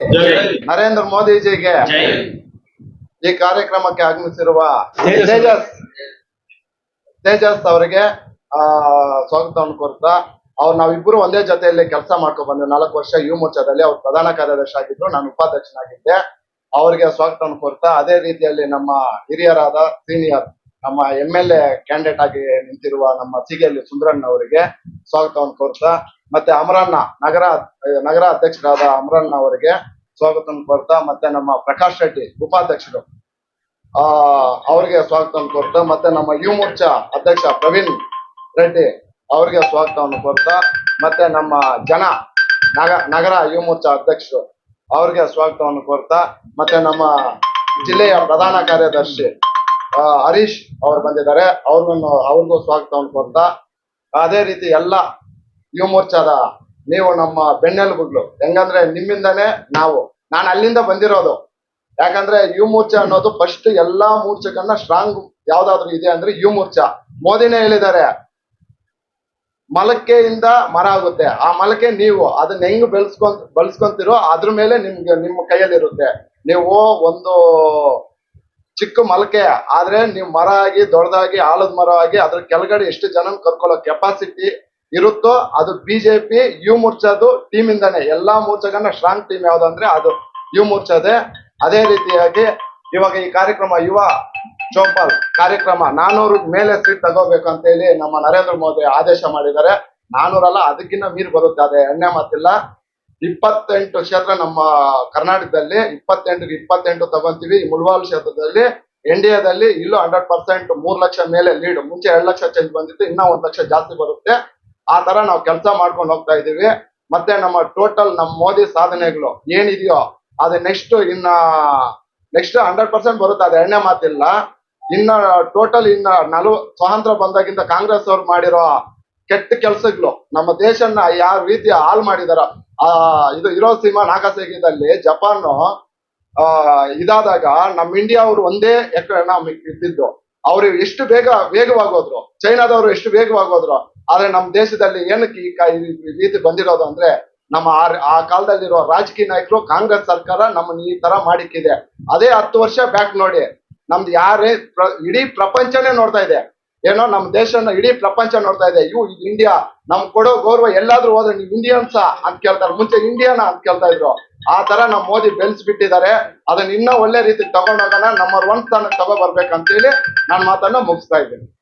ಜೈ ನರೇಂದ್ರ ಮೋದಿಜಿಗೆ ಜೈ ಈ ಕಾರ್ಯಕ್ರಮಕ್ಕೆ ಆಗಮಿಸಿರುವ ತೇಜಸ್. ತೇಜಸ್. ಅವರಿಗೆ ಆ ಸ್ವಾಗತವನ್ನು ಕೋರ್ತಾ ಅವ್ರು ನಾವಿಬ್ಬರು ಒಂದೇ ಜೊತೆಯಲ್ಲಿ ಕೆಲಸ ಮಾಡ್ಕೊಂಡು ಬಂದ್ವಿ. ನಾಲ್ಕು ವರ್ಷ ಯು ಮೋರ್ಚಾದಲ್ಲಿ ಅವ್ರು ಪ್ರಧಾನ ಕಾರ್ಯದರ್ಶಿ ಆಗಿದ್ರು ನಾನು ಉಪಾಧ್ಯಕ್ಷನಾಗಿದ್ದೆ. ಅವರಿಗೆ ಸ್ವಾಗತವನ್ನು ಕೋರ್ತಾ ಅದೇ ರೀತಿಯಲ್ಲಿ ನಮ್ಮ ಹಿರಿಯರಾದ ಸೀನಿಯರ್ ನಮ್ಮ ಎಂ ಎಲ್ ಎ ಕ್ಯಾಂಡಿಡೇಟ್ ಆಗಿ ನಿಂತಿರುವ ನಮ್ಮ ಸಿಗೆಯಲ್ಲಿ ಸುಂದರಣ್ಣ ಅವರಿಗೆ ಸ್ವಾಗತವನ್ನು ಕೋರ್ತಾ, ಮತ್ತೆ ಅಮರಣ್ಣ, ನಗರ ನಗರ ಅಧ್ಯಕ್ಷರಾದ ಅಮರಣ್ಣ ಅವರಿಗೆ ಸ್ವಾಗತವನ್ನು ಕೋರ್ತಾ, ಮತ್ತೆ ನಮ್ಮ ಪ್ರಕಾಶ್ ರೆಡ್ಡಿ ಉಪಾಧ್ಯಕ್ಷರು, ಆ, ಅವರಿಗೆ ಸ್ವಾಗತವನ್ನು ಕೋರ್ತಾ, ಮತ್ತೆ ನಮ್ಮ ಯುವ ಮೋರ್ಚಾ ಅಧ್ಯಕ್ಷ ಪ್ರವೀಣ್ ರೆಡ್ಡಿ ಅವರಿಗೆ ಸ್ವಾಗತವನ್ನು ಕೋರ್ತಾ, ಮತ್ತೆ ನಮ್ಮ ಜನ, ನಗ, ನಗರ ಯುವ ಮೋರ್ಚಾ ಅಧ್ಯಕ್ಷರು ಅವರಿಗೆ ಸ್ವಾಗತವನ್ನು ಕೋರ್ತಾ, ಮತ್ತೆ ನಮ್ಮ ಜಿಲ್ಲೆಯ ಪ್ರಧಾನ ಕಾರ್ಯದರ್ಶಿ ಹರೀಶ್ ಅವರು ಬಂದಿದ್ದಾರೆ. ಅವ್ರನ್ನು, ಅವ್ರಿಗೂ ಸ್ವಾಗತವನ್ನು ಕೊಡ್ತಾ ಅದೇ ರೀತಿ ಎಲ್ಲ ಯುವ ಮೋರ್ಚಾದ ನೀವು ನಮ್ಮ ಬೆನ್ನೆಲುಬುಗಳು. ಹೆಂಗಂದ್ರೆ ನಿಮ್ಮಿಂದನೇ ನಾವು. ನಾನು ಅಲ್ಲಿಂದ ಬಂದಿರೋದು. ಯಾಕಂದ್ರೆ ಯುವ ಮೋರ್ಚಾ ಅನ್ನೋದು ಫಸ್ಟ್ ಎಲ್ಲಾ ಮೋರ್ಚಕನ್ನ ಸ್ಟ್ರಾಂಗ್ ಯಾವ್ದಾದ್ರು ಇದೆ ಅಂದ್ರೆ ಯುವ ಮೋರ್ಚಾ. ಮೋದಿನೇ ಹೇಳಿದ್ದಾರೆ, ಮಲಕೆಯಿಂದ ಮರ ಆಗುತ್ತೆ. ಆ ಮಲಕೆ ನೀವು, ಅದನ್ನ ಹೆಂಗ್ ಬೆಳೆಸ್ಕೊಂತ, ಬಳಸ್ಕೊಂತಿರೋ ಅದ್ರ ಮೇಲೆ ನಿಮ್ಗೆ, ನಿಮ್ಮ ಕೈಯಲ್ಲಿರುತ್ತೆ. ನೀವು ಒಂದು ಚಿಕ್ಕ ಮಲಕೆ ಆದ್ರೆ ನೀವು ಮರ ಆಗಿ, ದೊಡ್ಡದಾಗಿ, ಆಲದ ಮರ ಆಗಿ, ಅದ್ರ ಕೆಳಗಡೆ ಎಷ್ಟು ಜನ ಕರ್ಕೊಳ್ಳೋ ಕೆಪಾಸಿಟಿ ಇರುತ್ತೋ ಅದು ಬಿಜೆಪಿ ಯು ಮೋರ್ಚಾದು ಟೀಮ್ ಇಂದಾನೆ ಎಲ್ಲಾ ಮೋರ್ಚಾಗನ್ನ ಸ್ಟ್ರಾಂಗ್ ಟೀಮ್ ಯಾವ್ದಂದ್ರೆ ಅದು ಯು ಮೋರ್ಚಾದೆ ಅದೇ ರೀತಿಯಾಗಿ ಇವಾಗ ಈ ಕಾರ್ಯಕ್ರಮ ಯುವ ಚೌಪಾಲ್ ಕಾರ್ಯಕ್ರಮ ನಾನೂರು ಮೇಲೆ ಸೀಟ್ ತಗೋಬೇಕು ಅಂತ ಹೇಳಿ ನಮ್ಮ ನರೇಂದ್ರ ಮೋದಿ ಆದೇಶ ಮಾಡಿದ್ದಾರೆ. ನಾನೂರಲ್ಲ ಅದಕ್ಕಿಂತ ಮೀರ್ ಬರುತ್ತೆ, ಅದೇ ಎಣ್ಣೆ ಮಾತಿಲ್ಲ. ಇಪ್ಪತ್ತೆಂಟು ಕ್ಷೇತ್ರ ನಮ್ಮ ಕರ್ನಾಟಕದಲ್ಲಿ ಇಪ್ಪತ್ತೆಂಟು ಇಪ್ಪತ್ತೆಂಟು ತಗೊಂತೀವಿ ಈ ಮುಳಬಾಲ್ ಕ್ಷೇತ್ರದಲ್ಲಿ ಎದಲ್ಲಿ ಇಲ್ಲೂ ಹಂಡ್ರೆಡ್ ಪರ್ಸೆಂಟ್ ಮೂರ್ ಲಕ್ಷ ಮೇಲೆ ಲೀಡ್ ಮುಂಚೆ ಎರಡು ಲಕ್ಷ ಚೇಂಜ್ ಬಂದಿತ್ತು, ಇನ್ನ ಒಂದ್ ಲಕ್ಷ ಜಾಸ್ತಿ ಬರುತ್ತೆ. ಆ ತರ ನಾವು ಕೆಲಸ ಮಾಡ್ಕೊಂಡು ಹೋಗ್ತಾ ಇದೀವಿ ಮತ್ತೆ ನಮ್ಮ ಟೋಟಲ್ ನಮ್ಮ ಮೋದಿ ಸಾಧನೆಗಳು ಏನಿದೆಯೋ, ಅದು ನೆಕ್ಸ್ಟ್ ಇನ್ನ ನೆಕ್ಸ್ಟ್ ಹಂಡ್ರೆಡ್ ಪರ್ಸೆಂಟ್ ಬರುತ್ತೆ. ಅದು ಎಣ್ಣೆ ಮಾತಿಲ್ಲ. ಇನ್ನ ಟೋಟಲ್ ಇನ್ನ ನಲ್ವ ಸ್ವಾತಂತ್ರ್ಯ ಬಂದಾಗಿಂದ ಕಾಂಗ್ರೆಸ್ ಅವ್ರು ಮಾಡಿರೋ ಕೆಟ್ಟ ಕೆಲಸಗಳು, ನಮ್ಮ ದೇಶನ ಯಾವ ರೀತಿ ಹಾಳು ಮಾಡಿದಾರ ಆ, ಇದು ಹಿರೋಸೀಮಾ ನಾಗಸೇಗಿದಲ್ಲಿ ಜಪಾನ್ ಇದಾದಾಗ ನಮ್ಮ ಇಂಡಿಯಾ ಅವರು ಒಂದೇ ಎಕರೆ ನಾವು ಇದ್ದಿದ್ದು ಅವ್ರು ಎಷ್ಟು ಬೇಗ, ವೇಗವಾಗೋದ್ರು. ಚೈನಾದವರು ಎಷ್ಟು ವೇಗವಾಗೋದ್ರು. ಆದ್ರೆ ನಮ್ಮ ದೇಶದಲ್ಲಿ ಏನಕ್ಕೆ ಈ ರೀತಿ ಬಂದಿರೋದು ಅಂದ್ರೆ ನಮ್ಮ ಆ- ಕಾಲದಲ್ಲಿರೋ ರಾಜಕೀಯ ನಾಯಕರು ಕಾಂಗ್ರೆಸ್ ಸರ್ಕಾರ ನಮ್ಮನ್ನ ಈ ತರ ಮಾಡಿಕ್ಕಿದೆ. ಅದೇ ಹತ್ತು ವರ್ಷ ಬ್ಯಾಕ್ ನೋಡಿ. ನಮ್ದು ಯಾರೇ ಇಡೀ ಪ್ರಪಂಚನೇ ನೋಡ್ತಾ ಇದೆ. ಏನೋ ನಮ್ಮ ದೇಶನ ಇಡೀ ಪ್ರಪಂಚ ನೋಡ್ತಾ ಇದೆ. ಇವು ಇಂಡಿಯಾ ನಮ್ ಕೊಡೋ ಗೌರವ ಎಲ್ಲಾದ್ರೂ ಹೋದ್ರೆ ನೀವು ಇಂಡಿಯನ್ಸ ಅಂತ ಕೇಳ್ತಾರೆ. ಮುಂಚೆ ಇಂಡಿಯಾನ ಅಂತ ಕೇಳ್ತಾ ಇದ್ರು. ಆ ತರ ನಮ್ಮ ಮೋದಿ ಬೆಳೆಸ್ಬಿಟ್ಟಿದ್ದಾರೆ ಅದನ್ನ ಇನ್ನೂ ಒಳ್ಳೆ ರೀತಿ ತಗೊಂಡೋಗೋಣ. ನಂಬರ್ ಒನ್ ಸ್ಥಾನಕ್ಕೆ ತಗೋ ಬರ್ಬೇಕಂತೇಳಿ ನಾನು ಮಾತನ್ನ ಮುಗಿಸ್ತಾ ಇದ್ದೀನಿ.